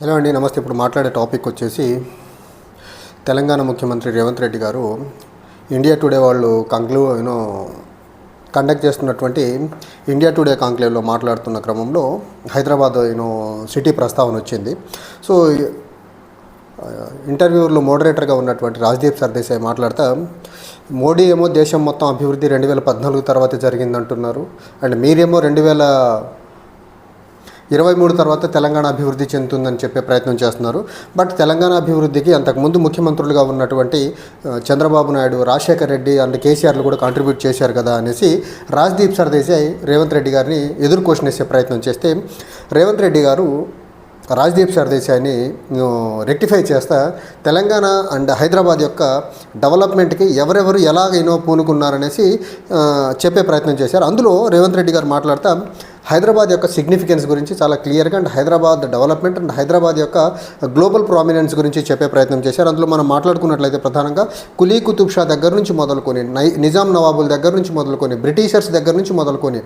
Hello అండి నమస్తే. ఇప్పుడు మాట్లాడే టాపిక్ వచ్చేసి తెలంగాణ ముఖ్యమంత్రి రేవంత్ రెడ్డి గారు ఇండియా టుడే వాళ్ళు కంక్లూ యూనో కండక్ట్ చేస్తున్నటువంటి ఇండియా టుడే కాంక్లేవ్లో మాట్లాడుతున్న క్రమంలో హైదరాబాద్ యూనో సిటీ ప్రస్తావన వచ్చింది. సో ఇంటర్వ్యూలో మోడరేటర్గా ఉన్నటువంటి రాజ్దీప్ సర్దేశాయ్ మాట్లాడుతూ మోడీ ఏమో దేశం మొత్తం అభివృద్ధి రెండు వేల పద్నాలుగు తర్వాత జరిగిందంటున్నారు. అండ్ మీరేమో రెండు వేల ఇరవై మూడు తర్వాత తెలంగాణ అభివృద్ధి చెందుతుందని చెప్పే ప్రయత్నం చేస్తున్నారు. బట్ తెలంగాణ అభివృద్ధికి అంతకుముందు ముఖ్యమంత్రులుగా ఉన్నటువంటి చంద్రబాబు నాయుడు రాజశేఖర్ రెడ్డి అండ్ కేసీఆర్లు కూడా కాంట్రిబ్యూట్ చేశారు కదా అనేసి రాజ్దీప్ సర్దేశాయ్ రేవంత్ రెడ్డి గారిని ఎదురు క్వశ్చన్ వేసే ప్రయత్నం చేస్తే రేవంత్ రెడ్డి గారు రాజ్దీప్ సర్దేశాయ్ని రెక్టిఫై చేస్తా తెలంగాణ అండ్ హైదరాబాద్ యొక్క డెవలప్మెంట్కి ఎవరెవరు ఎలాగైనా పూనుకున్నారనేసి చెప్పే ప్రయత్నం చేశారు. అందులో రేవంత్ రెడ్డి గారు మాట్లాడతా హైదరాబాద్ యొక్క సిగ్నిఫికెన్స్ గురించి చాలా క్లియర్గా and Hyderabad development and Hyderabad యొక్క గ్లోబల్ ప్రామినెన్స్ గురించి చెప్పే ప్రయత్నం చేశారు. అందులో మనం మాట్లాడుకున్నట్లయితే ప్రధానంగా కులీ కుతుబ్ షా దగ్గర నుంచి మొదలుకొని నై నిజాం నవాబుల దగ్గర నుంచి మొదలుకొని బ్రిటిషర్స్ దగ్గర నుంచి మొదలుకొని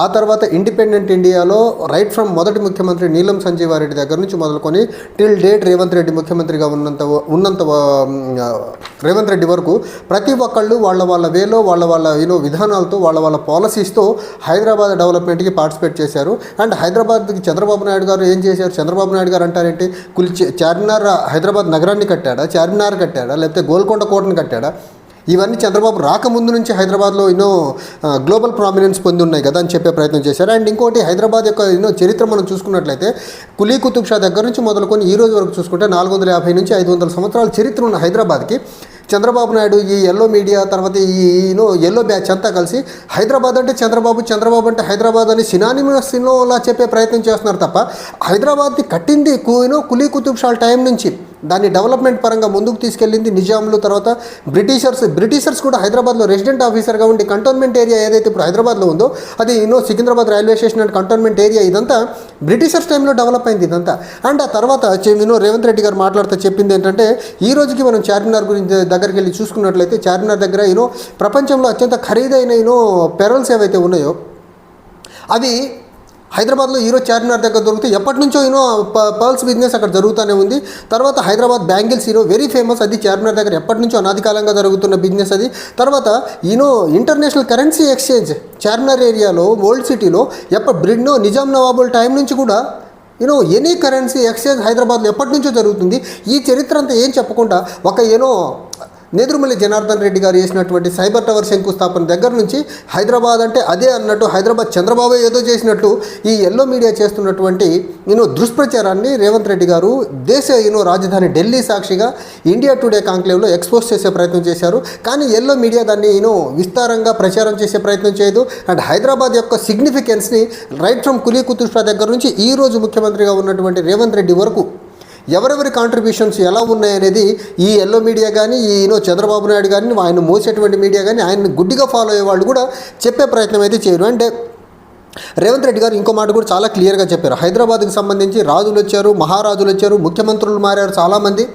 ఆ తర్వాత ఇండిపెండెంట్ ఇండియాలో రైట్ ఫ్రమ్ మొదటి ముఖ్యమంత్రి నీలం సంజీవారెడ్డి దగ్గర నుంచి మొదలుకొని టిల్ డేట్ రేవంత్ రెడ్డి ముఖ్యమంత్రిగా ఉన్నంత ఉన్నంత రేవంత్ రెడ్డి వరకు ప్రతి ఒక్కళ్ళు వాళ్ళ వాళ్ళ వేలో వాళ్ళ వాళ్ళ యూనో విధానాలతో వాళ్ళ వాళ్ళ పాలసీస్తో హైదరాబాద్ డెవలప్మెంట్కి పార్టిసిపేట్ చేశారు. అండ్ హైదరాబాద్కి చంద్రబాబు నాయుడు గారు ఏం చేశారు? చంద్రబాబు నాయుడు గారు అంటారేంటి? కుల్చి చార్మినార్ హైదరాబాద్ నగరాన్ని కట్టాడా? చార్మినార్ కట్టాడా? లేకపోతే గోల్కొండ కోటను కట్టాడా? ఇవన్నీ చంద్రబాబు రాకముందు నుంచి హైదరాబాద్లో ఎన్నో గ్లోబల్ ప్రామినెన్స్ పొంది ఉన్నాయి కదా అని చెప్పే ప్రయత్నం చేశారు. అండ్ ఇంకోటి హైదరాబాద్ యొక్క ఎన్నో చరిత్ర మనం చూసుకున్నట్లయితే కులీ కుతుబ్ షా దగ్గర నుంచి మొదలుకొని ఈ రోజు వరకు చూసుకుంటే నాలుగు వందల యాభై నుంచి ఐదు వందల సంవత్సరాల చరిత్ర ఉన్న హైదరాబాద్కి చంద్రబాబు నాయుడు ఈ ఎల్లో మీడియా తర్వాత ఈ యూనో ఎల్లో బ్యాచ్ అంతా కలిసి హైదరాబాద్ అంటే చంద్రబాబు చంద్రబాబు అంటే హైదరాబాద్ అని సినానిమస్లో చెప్పే ప్రయత్నం చేస్తున్నారు తప్ప హైదరాబాద్ని కట్టింది you know Quli Qutub Shah time నుంచి దాన్ని డెవలప్మెంట్ పరంగా ముందుకు తీసుకెళ్ళింది నిజాంలు తర్వాత బ్రిటిషర్స్. బ్రిటిషర్స్ కూడా హైదరాబాద్లో రెసిడెంట్ ఆఫీసర్గా ఉండి కంటోన్మెంట్ ఏరియా ఏదైతే ఇప్పుడు హైదరాబాద్లో ఉందో అది you know Secunderabad railway station and cantonment area ఇదంతా బ్రిటిషర్స్ టైంలో డెవలప్ అయింది ఇదంతా. అండ్ ఆ తర్వాత చె- యూనో రేవంత్ రెడ్డి గారు మాట్లాడుతూ చెప్పింది ఏంటంటే ఈ రోజుకి మనం చార్మినార్ గురించి దగ్గరికి వెళ్ళి చూసుకున్నట్లయితే చార్మినార్ దగ్గర యూనో ప్రపంచంలో అత్యంత ఖరీదైన యూనో పెరల్స్ ఏవైతే ఉన్నాయో అవి హైదరాబాద్లో ఈరోజు చార్మినార్ దగ్గర దొరికితే ఎప్పటి నుంచో యూనో పర్ల్స్ బిజినెస్ అక్కడ జరుగుతూనే ఉంది. తర్వాత Hyderabad bangles you know very famous అది చార్మినార్ దగ్గర ఎప్పటి నుంచో అనాదికాలంగా జరుగుతున్న బిజినెస్ అది. తర్వాత you know international currency exchange Charminar ఏరియాలో ఓల్డ్ సిటీలో ఎప్పటి బ్రిడ్నో నిజాం నవాబుల్ టైం నుంచి కూడా యూనో ఎనీ కరెన్సీ ఎక్స్చేంజ్ హైదరాబాద్లో ఎప్పటి నుంచో జరుగుతుంది. ఈ చరిత్ర అంతా ఏం చెప్పకుండా ఒక ఏనో నేదురుమల్లి జనార్దన్ రెడ్డి గారు చేసినటువంటి సైబర్ టవర్ శంకుస్థాపన దగ్గర నుంచి హైదరాబాద్ అంటే అదే అన్నట్టు హైదరాబాద్ చంద్రబాబు ఏదో చేసినట్టు ఈ ఎల్లో మీడియా చేస్తున్నటువంటి నేను దుష్ప్రచారాన్ని రేవంత్ రెడ్డి గారు దేశ యూనో రాజధాని ఢిల్లీ సాక్షిగా ఇండియా టుడే కాంక్లేవ్లో ఎక్స్పోజ్ చేసే ప్రయత్నం చేశారు. కానీ ఎల్లో మీడియా దాన్ని నేను విస్తారంగా ప్రచారం చేసే ప్రయత్నం చేయదు. అండ్ హైదరాబాద్ యొక్క సిగ్నిఫికెన్స్ని రైట్ ఫ్రమ్ కులీ కుతుబ్ దగ్గర నుంచి ఈ రోజు ముఖ్యమంత్రిగా ఉన్నటువంటి రేవంత్ రెడ్డి వరకు ఎవరెవరి కాంట్రిబ్యూషన్స్ ఎలా ఉన్నాయనేది ఈ ఎల్లో మీడియా కానీ ఈయనో చంద్రబాబు నాయుడు కానీ ఆయన మోసేటువంటి మీడియా కానీ ఆయన్ని గుడ్డిగా ఫాలో అయ్యే వాళ్ళు కూడా చెప్పే ప్రయత్నం అయితే చేయరు. అంటే రేవంత్ రెడ్డి గారు ఇంకో మాట కూడా చాలా క్లియర్గా చెప్పారు. హైదరాబాద్కి సంబంధించి రాజులు వచ్చారు మహారాజులు వచ్చారు ముఖ్యమంత్రులు మారారు చాలామంది.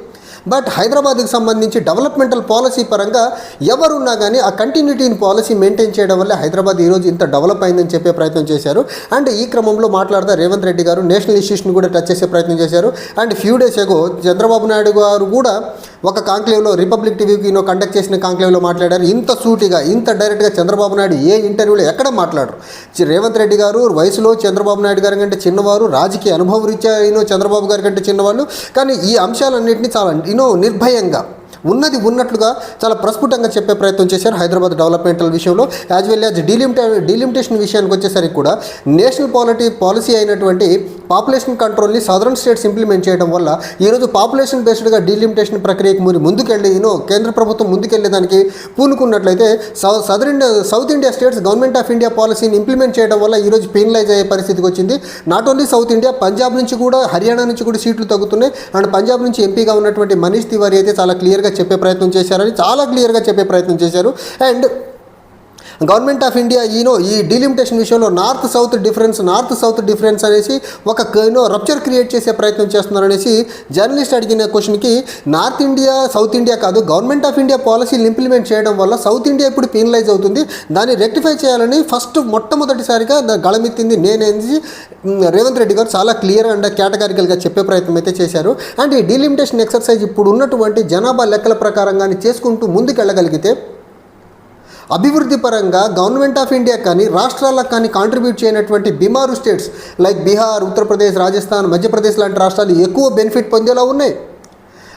బట్ హైదరాబాద్కి సంబంధించి డెవలప్మెంటల్ పాలసీ పరంగా ఎవరున్నా కానీ ఆ కంటిన్యూటీని పాలసీ మెయింటైన్ చేయడం వల్ల హైదరాబాద్ ఈరోజు ఇంత డెవలప్ అయిందని చెప్పే ప్రయత్నం చేశారు. అండ్ ఈ క్రమంలో మాట్లాడుతూ రేవంత్ రెడ్డి గారు నేషనల్ ఇష్యూస్ని కూడా టచ్ చేసే ప్రయత్నం చేశారు. And few days ago Chandrababu Naidu garu కూడా ఒక కాంక్లేవ్లో రిపబ్లిక్ టీవీకి ఈయన కండక్ట్ చేసిన కాంక్లేవ్లో మాట్లాడారు. ఇంత సూటిగా ఇంత డైరెక్ట్గా చంద్రబాబు నాయుడు ఏ ఇంటర్వ్యూలో ఎక్కడ మాట్లాడరు? రేవంత్ రెడ్డి గారు వయసులో చంద్రబాబు నాయుడు గారి కంటే చిన్నవారు రాజకీయ అనుభవ రీత్యా ఈనో చంద్రబాబు గారి కంటే చిన్నవాళ్ళు. కానీ ఈ అంశాలన్నింటినీ చాలా ఎన్నో నిర్భయంగా ఉన్నది ఉన్నట్లుగా చాలా ప్రస్ఫుటంగా చెప్పే ప్రయత్నం చేశారు హైదరాబాద్ డెవలప్మెంటల్ విషయంలో. యాజ్ వెల్ యాజ్ డీలిమిటే డీలిమిటేషన్ విషయానికి వచ్చేసరికి కూడా నేషనల్ పాలిటీ పాలసీ అయినటువంటి పాపులేషన్ కంట్రోల్ని సదరన్ స్టేట్స్ ఇంప్లిమెంట్ చేయడం వల్ల ఈరోజు పాపులేషన్ బేస్డ్గా డీలిమిటేషన్ ప్రక్రియకు ముందు ముందుకెళ్ళి యూనో కేంద్ర ప్రభుత్వం ముందుకెళ్ళే దానికి పూనుకున్నట్లయితే సౌ Sadar India south India states government of India పాలసీని ఇంప్లిమెంట్ చేయడం వల్ల ఈరోజు పెయిన్లైజ్ అయ్యే పరిస్థితికి వచ్చింది. Not only south India Punjab నుంచి కూడా హర్యానా నుంచి కూడా సీట్లు తగ్గుతున్నాయి. అండ్ పంజాబ్ నుంచి ఎంపీగా ఉన్నటువంటి మనీష్ తివారీ అయితే చాలా క్లియర్గా చెప్పే ప్రయత్నం చేశారని చాలా క్లియర్గా చెప్పే ప్రయత్నం చేశారు. And government of India you know ఈ డీలిమిటేషన్ విషయంలో north south difference north south difference అనేసి ఒక యూనో రప్చర్ క్రియేట్ చేసే ప్రయత్నం చేస్తున్నారు అనేసి జర్నలిస్ట్ అడిగిన క్వశ్చన్కి నార్త్ ఇండియా సౌత్ ఇండియా కాదు గవర్నమెంట్ ఆఫ్ ఇండియా పాలసీలు ఇంప్లిమెంట్ చేయడం వల్ల సౌత్ ఇండియా ఇప్పుడు పీనలైజ్ అవుతుంది. దాన్ని రెక్టిఫై చేయాలని ఫస్ట్ మొట్టమొదటిసారిగా గళమెత్తింది నేనేసి రేవంత్ రెడ్డి గారు చాలా క్లియర్ అండ్ కేటగారికల్గా చెప్పే ప్రయత్నం అయితే చేశారు. అండ్ ఈ డీలిమిటేషన్ ఎక్సర్సైజ్ ఇప్పుడు ఉన్నటువంటి జనాభా లెక్కల ప్రకారంగానే చేసుకుంటూ ముందుకెళ్ళగలిగితే అభివృద్ధి పరంగా గవర్నమెంట్ ఆఫ్ ఇండియా కానీ రాష్ట్రాలకు కానీ కాంట్రిబ్యూట్ చేయనటువంటి బీమారు స్టేట్స్ లైక్ బీహార్ ఉత్తరప్రదేశ్ రాజస్థాన్ మధ్యప్రదేశ్ లాంటి రాష్ట్రాలు ఎక్కువ బెనిఫిట్ పొందేలా ఉన్నాయి.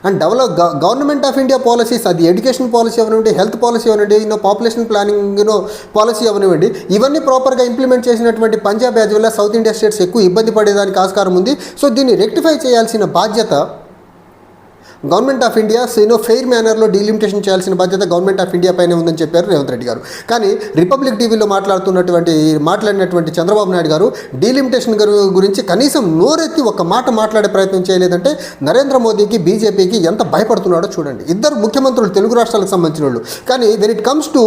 And develop government of India policies అది ఎడ్యుకేషన్ పాలసీ అవనివ్వండి హెల్త్ పాలసీ అవనివ్వండి you know population planning you know policy అవనివ్వండి ఇవన్నీ ప్రాపర్గా ఇంప్లిమెంట్ చేసినటువంటి Punjab as well south India states ఎక్కువ ఇబ్బంది పడేదానికి ఆస్కారం ఉంది. సో దీన్ని రెక్టిఫై చేయాల్సిన బాధ్యత government of India you know fair మేనర్లో delimitation చేయాల్సిన బాధ్యత గవర్నమెంట్ ఆఫ్ ఇండియా పైనే ఉందని చెప్పారు రేవంత్ రెడ్డి గారు. కానీ రిపబ్లిక్ టీవీలో మాట్లాడుతున్నటువంటి మాట్లాడినటువంటి చంద్రబాబు నాయుడు గారు డీలిమిటేషన్ గారు గురించి కనీసం నోరెత్తి ఒక మాట మాట్లాడే ప్రయత్నం చేయలేదంటే నరేంద్ర మోదీకి బీజేపీకి ఎంత భయపడుతున్నాడో చూడండి. ఇద్దరు ముఖ్యమంత్రులు తెలుగు రాష్ట్రాలకు సంబంధించిన వాళ్ళు. కానీ వెన్ ఇట్ కమ్స్ టు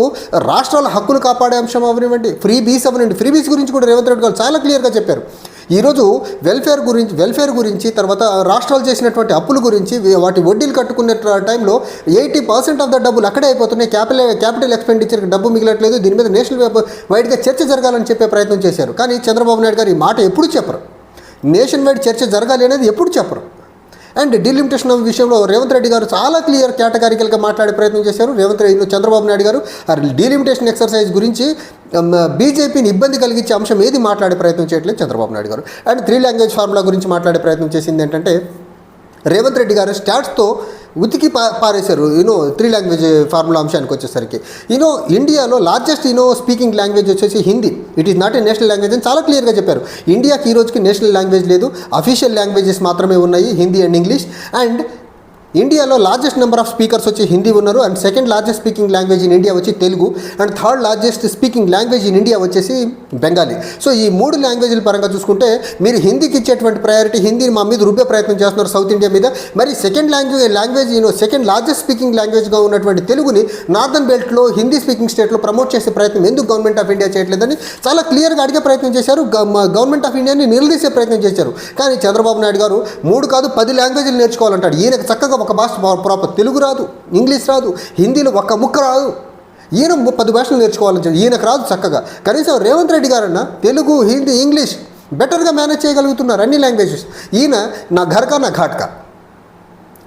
రాష్ట్రాల హక్కులు కాపాడే అంశం అవనివ్వండి. ఫ్రీ బీస్ అవనివ్వండి. ఫ్రీ బీస్ గురించి కూడా రేవంత్ రెడ్డి గారు చాలా క్లియర్గా చెప్పారు. ఈరోజు వెల్ఫేర్ గురించి వెల్ఫేర్ గురించి తర్వాత రాష్ట్రాలు చేసినటువంటి అప్పుల గురించి వాటి వడ్డీలు కట్టుకునే టైంలో ఎయిటీ పర్సెంట్ ఆఫ్ ద డబ్బులు అక్కడే అయిపోతున్నాయి. క్యాపిటల్ క్యాపిటల్ ఎక్స్పెండిచర్కి డబ్బు మిగలట్లేదు. దీని మీద నేషనల్ వైడ్గా చర్చ జరగాలని చెప్పే ప్రయత్నం చేశారు. కానీ చంద్రబాబు నాయుడు గారు ఈ మాట ఎప్పుడు చెప్పరు. నేషన్ వైడ్ చర్చ జరగాలి అనేది ఎప్పుడు చెప్పరు. అండ్ డీలిమిటేషన్ విషయంలో రేవంత్ రెడ్డి గారు చాలా క్లియర్ కేటగారికల్గా మాట్లాడే ప్రయత్నం చేశారు. రేవంత్ రెడ్డి చంద్రబాబు నాయుడు గారు. ఆ డీలిమిటేషన్ ఎక్సర్సైజ్ గురించి బీజేపీని ఇబ్బంది కలిగించే అంశం ఏది మాట్లాడే ప్రయత్నం చేయట్లేదు చంద్రబాబు నాయుడు గారు. అండ్ త్రీ లాంగ్వేజ్ ఫార్ములా గురించి మాట్లాడే ప్రయత్నం చేసింది ఏంటంటే రేవంత్ రెడ్డి గారు స్టాట్స్తో ఉతికి పా పారేశారు. యూనో త్రీ లాంగ్వేజ్ ఫార్ములా అంశానికి వచ్చేసరికి. యూనో ఇండియాలో లార్జెస్ట్ యూనో స్పీకింగ్ లాంగ్వేజ్ వచ్చేసి Hindi. It is not a national language అని చాలా క్లియర్గా చెప్పారు. ఇండియాకి ఈ రోజుకి నేషనల్ లాంగ్వేజ్ లేదు. అఫీషియల్ లాంగ్వేజెస్ మాత్రమే ఉన్నాయి హిందీ అండ్ ఇంగ్లీష్. అండ్ ఇండియాలో లార్జెస్ట్ నెంబర్ ఆఫ్ స్పీకర్స్ వచ్చి హిందీ ఉన్నారు. And second largest speaking language in India వచ్చి Telugu. And third largest speaking language in India వచ్చేసి బెంగాలీ సో ఈ మూడు లాంగ్వేజ్ల పరంగా చూసుకుంటే మీరు హిందీకి ఇచ్చేటువంటి ప్రయారిటీ హిందీని మా మీద రుబ్బే ప్రయత్నం చేస్తున్నారు సౌత్ ఇండియా మీద. మరి second language language you know second largest speaking లాంగ్వేజ్గా ఉన్నటువంటి తెలుగుని నార్థన్ బెల్ట్లో హిందీ స్పీకింగ్ స్టేట్లో ప్రమోట్ చేసే ప్రయత్నం ఎందుకు గవర్నమెంట్ ఆఫ్ ఇండియా చేయట్లేదని చాలా క్లియర్గా అడిగే ప్రయత్నం చేశారు. గ- గవర్నమెంట్ ఆఫ్ ఇండియాని నిలదీసే ప్రయత్నం చేశారు. కానీ చంద్రబాబు నాయుడు గారు మూడు కాదు పది లాంగ్వేజ్లు నేర్చుకోవాలంటాడు. ఈయనకు చక్కగా ఒక భాష ప్రాపర్ తెలుగు రాదు ఇంగ్లీష్ రాదు హిందీలో ఒక్క ముక్క రాదు. ఈయన ము- పది భాషలు నేర్చుకోవాలని చెప్పి ఈయనకు రాదు చక్కగా. కనీసం రేవంత్ రెడ్డి గారన్న తెలుగు హిందీ ఇంగ్లీష్ బెటర్గా మేనేజ్ చేయగలుగుతున్నారు అన్ని లాంగ్వేజెస్. ఈయన నా ఘర్కా నా ఘాట్కా.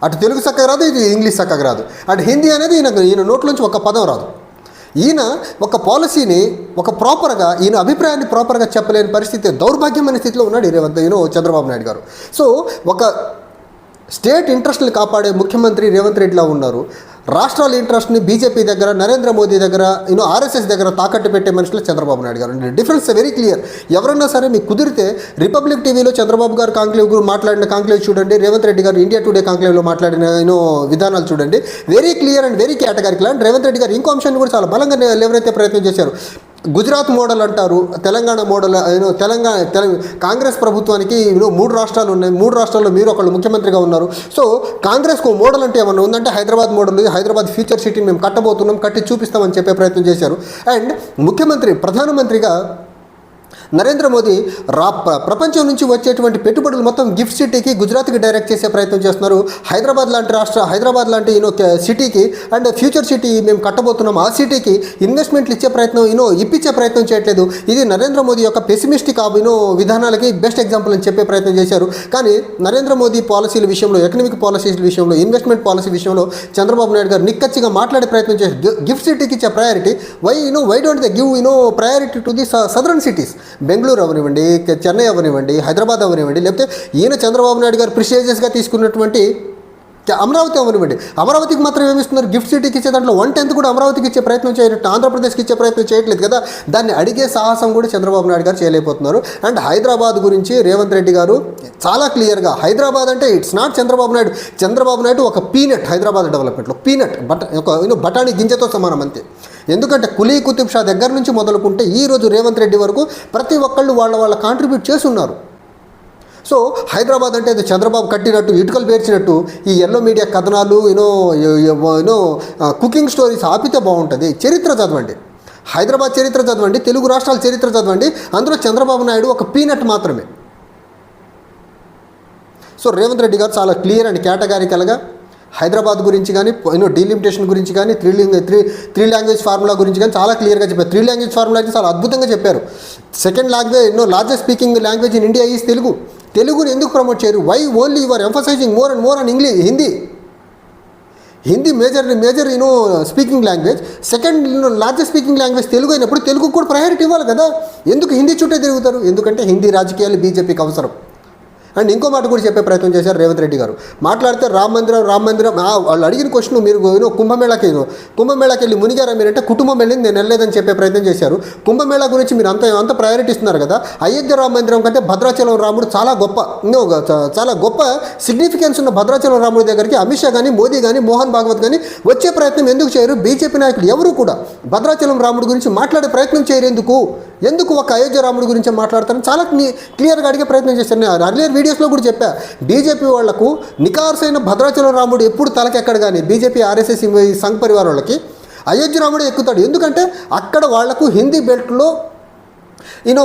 అటు తెలుగు చక్కగా రాదు ఇటు ఇంగ్లీష్ చక్కగా రాదు. అటు హిందీ అనేది ఈయన ఈయన నోట్లోంచి ఒక పదం రాదు. ఈయన ఒక పాలసీని ఒక ప్రాపర్గా ఈయన అభిప్రాయాన్ని ప్రాపర్గా చెప్పలేని పరిస్థితి దౌర్భాగ్యమైన స్థితిలో ఉన్నాడు రేవంత్ ఈయన చంద్రబాబు నాయుడు గారు. సో ఒక స్టేట్ ఇంట్రెస్ట్ని కాపాడే ముఖ్యమంత్రి రేవంత్ రెడ్డిలా ఉన్నారు. రాష్ట్రాల ఇంట్రెస్ట్ని బీజేపీ దగ్గర నరేంద్ర మోదీ దగ్గర యూనో ఆర్ఎస్ఎస్ దగ్గర తాకట్టు పెట్టే మనుషులు చంద్రబాబు నాయుడు గారు డిఫరెన్స్ వెరీ క్లియర్ ఎవరన్నా సరే మీకు కుదిరితే రిపబ్లిక్ టీవీలో చంద్రబాబు గారు కాంక్లేవ్ గురు మాట్లాడిన కాంక్లేవ్ చూడండి రేవంత్ రెడ్డి గారు ఇండియా టుడే కాంక్లేవ్లో మాట్లాడిన యూనో విధానాలు చూడండి. Very clear and very categorical and Revanth Reddy garu ఇంకో అంశాన్ని కూడా చాలా బలంగా ఎవరైతే ప్రయత్నం చేశారు గుజరాత్ మోడల్ అంటారు తెలంగాణ మోడల్ యూనో తెలంగాణ తెల- కాంగ్రెస్ ప్రభుత్వానికి యూనో మూడు రాష్ట్రాలు ఉన్నాయి మూడు రాష్ట్రాల్లో మీరు ఒకళ్ళు ముఖ్యమంత్రిగా ఉన్నారు. సో కాంగ్రెస్కు మోడల్ అంటే ఏమన్నా ఉందంటే హైదరాబాద్ మోడల్ ఉంది హైదరాబాద్ ఫ్యూచర్ సిటీని మేము కట్టబోతున్నాం కట్టి చూపిస్తామని చెప్పే ప్రయత్నం చేశారు. అండ్ ముఖ్యమంత్రి ప్రధానమంత్రిగా నరేంద్ర మోదీ రా ప్రపంచం నుంచి వచ్చేటువంటి పెట్టుబడులు మొత్తం గిఫ్ట్ సిటీకి గుజరాత్కి డైరెక్ట్ చేసే ప్రయత్నం చేస్తున్నారు. హైదరాబాద్ లాంటి రాష్ట్ర హైదరాబాద్ లాంటి యూనో సిటీకి అండ్ ఫ్యూచర్ సిటీ మేము కట్టబోతున్నాం. ఆ సిటీకి ఇన్వెస్ట్మెంట్లు ఇచ్చే ప్రయత్నం యూనో ఇప్పించే ప్రయత్నం చేయట్లేదు. ఇది నరేంద్ర మోదీ యొక్క పెసిమిస్టిక్ యూనో విధానాలకి బెస్ట్ ఎగ్జాంపుల్ అని చెప్పే ప్రయత్నం చేశారు. కానీ నరేంద్ర మోదీ పాలసీల విషయంలో ఎకనామిక్ పాలసీల విషయంలో ఇన్వెస్ట్మెంట్ పాలసీ విషయంలో చంద్రబాబు నాయుడు గారు నిక్కచ్చిగా మాట్లాడే ప్రయత్నం చేశారు. గిఫ్ట్ సిటీకి ఇచ్చే priority why you know why don't the give you know priority to the southern cities Bengaluru అవనివ్వండి చెన్నై అవనివ్వండి హైదరాబాద్ అవనివ్వండి లేకపోతే ఈయన చంద్రబాబు నాయుడు గారు ప్రిషియజెస్గా తీసుకున్నటువంటి అమరావతి అవనివ్వండి అమరావతికి మాత్రం ఏమిస్తున్నారు గిఫ్ట్ సిటీకి ఇచ్చే దాంట్లో వన్ టెన్త్ కూడా అమరావతికి ఇచ్చే ప్రయత్నం చేయట్లేదు ఆంధ్రప్రదేశ్కి ఇచ్చే ప్రయత్నం చేయట్లేదు కదా? దాన్ని అడిగే సాహసం కూడా చంద్రబాబు నాయుడు గారు చేయలేకపోతున్నారు. అండ్ హైదరాబాద్ గురించి రేవంత్ రెడ్డి గారు చాలా క్లియర్గా హైదరాబాద్ అంటే ఇట్స్ నాట్ చంద్రబాబు నాయుడు. చంద్రబాబు నాయుడు ఒక పీనట్ హైదరాబాద్ డెవలప్మెంట్లో. పీనట్ బట ఒక బఠానీ గింజతో సమానం అంతే. ఎందుకంటే కులీ కుతుబ్ షా దగ్గర నుంచి మొదలుకుంటే ఈ రోజు రేవంత్ రెడ్డి వరకు ప్రతి ఒక్కళ్ళు వాళ్ళ వాళ్ళ కాంట్రిబ్యూట్ చేస్తున్నారు సో హైదరాబాద్ అంటే అది చంద్రబాబు కట్టినట్టు ఇటుకలు పేర్చినట్టు ఈ ఎల్లో మీడియా కథనాలు you know you know cooking stories ఆపితే బాగుంటుంది. చరిత్ర చదవండి. హైదరాబాద్ చరిత్ర చదవండి తెలుగు రాష్ట్రాల చరిత్ర చదవండి అందులో చంద్రబాబు నాయుడు ఒక పీనట్ మాత్రమే. సో రేవంత్ రెడ్డి గారు చాలా క్లియర్ అండ్ కేటగారికలుగా హైదరాబాద్ గురించి కానీ యూనో డీలిమిటేషన్ గురించి కానీ త్రీ లింగ్ త్రీ త్రీ లాంగ్వేజ్ ఫార్ములా గురించి కానీ చాలా క్లియర్గా చెప్పారు. త్రీ లాంగ్వేజ్ ఫార్ములా అయితే చాలా అద్భుతంగా చెప్పారు. సెకండ్ లాంగ్వేజ్ ఎన్నో largest speaking language in India is Telugu. తెలుగుని ఎందుకు ప్రమోట్ చేయరు? Why only your emphasising more and more and English Hindi Hindi major major you know speaking language second largest speaking language Telugu అయినప్పుడు తెలుగు కూడా priority ఇవ్వాలి కదా. ఎందుకు హిందీ చుట్టే తిరుగుతారు? ఎందుకంటే హిందీ రాజకీయాలు బీజేపీకి అవసరం. అండ్ ఇంకో మాట కూడా చెప్పే ప్రయత్నం చేశారు రేవంత్ రెడ్డి గారు. మాట్లాడితే రామ మందిరం రామ మందిరం ఆ, వాళ్ళు అడిగిన క్వశ్చన్ మీరు యూనో కుంభమేళాకి యూనో కుంభమేళాకి వెళ్ళి మునిగారా మీరంటే కుటుంబం వెళ్ళింది నేను వెళ్ళలేదని చెప్పే ప్రయత్నం చేశారు. కుంభమేళా గురించి మీరు అంత అంత ప్రయారిటీ ఇస్తున్నారు కదా. అయోధ్య రామ మందిరం కంటే భద్రాచలం రాముడు చాలా గొప్ప చాలా గొప్ప సిగ్నిఫికెన్స్ ఉన్న భద్రాచలం రాముడి దగ్గరికి అమిత్ షా కానీ మోదీ కానీ మోహన్ భాగవత్ కానీ వచ్చే ప్రయత్నం ఎందుకు చేయరు? బీజేపీ నాయకులు ఎవరు కూడా భద్రాచలం రాముడి గురించి మాట్లాడే ప్రయత్నం చేయరు ఎందుకు? ఎందుకు ఒక అయోధ్య రాముడి గురించి మాట్లాడతారని చాలా క్లి- క్లియర్గా అడిగే ప్రయత్నం చేశాను. నేను అర్లియర్ వీడియోస్లో కూడా చెప్పా. బీజేపీ వాళ్ళకు నికార్సైన భద్రాచలం రాముడు ఎప్పుడు తలకెక్కడ కానీ బీజేపీ ఆర్ఎస్ఎస్ సంఘ సంఘ్ వాళ్ళకి అయోధ్య రాముడు ఎక్కుతాడు. ఎందుకంటే అక్కడ వాళ్ళకు హిందీ బెల్ట్లో ఈయన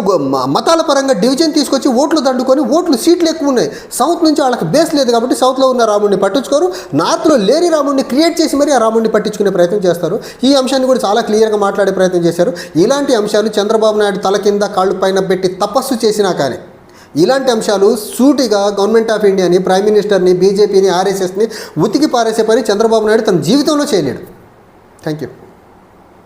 మతాల పరంగా డివిజన్ తీసుకొచ్చి ఓట్లు దండుకొని ఓట్లు సీట్లు ఎక్కువ ఉన్నాయి. సౌత్ నుంచి వాళ్ళకి బేస్ లేదు కాబట్టి సౌత్లో ఉన్న రాముడిని పట్టించుకోరు. నార్త్లో లేని రాముడిని క్రియేట్ చేసి మరీ ఆ రాముడిని పట్టించుకునే ప్రయత్నం చేస్తారు. ఈ అంశాన్ని కూడా చాలా క్లియర్గా మాట్లాడే ప్రయత్నం చేశారు. ఇలాంటి అంశాలు చంద్రబాబు నాయుడు తల కింద కాళ్ళు పైన పెట్టి తపస్సు చేసినా కానీ ఇలాంటి అంశాలు సూటిగా గవర్నమెంట్ ఆఫ్ ఇండియాని ప్రైమ్ మినిస్టర్ని బీజేపీని ఆర్ఎస్ఎస్ని ఉతికి పారేసే పని చంద్రబాబు నాయుడు తన జీవితంలో చేయలేడు. Thank you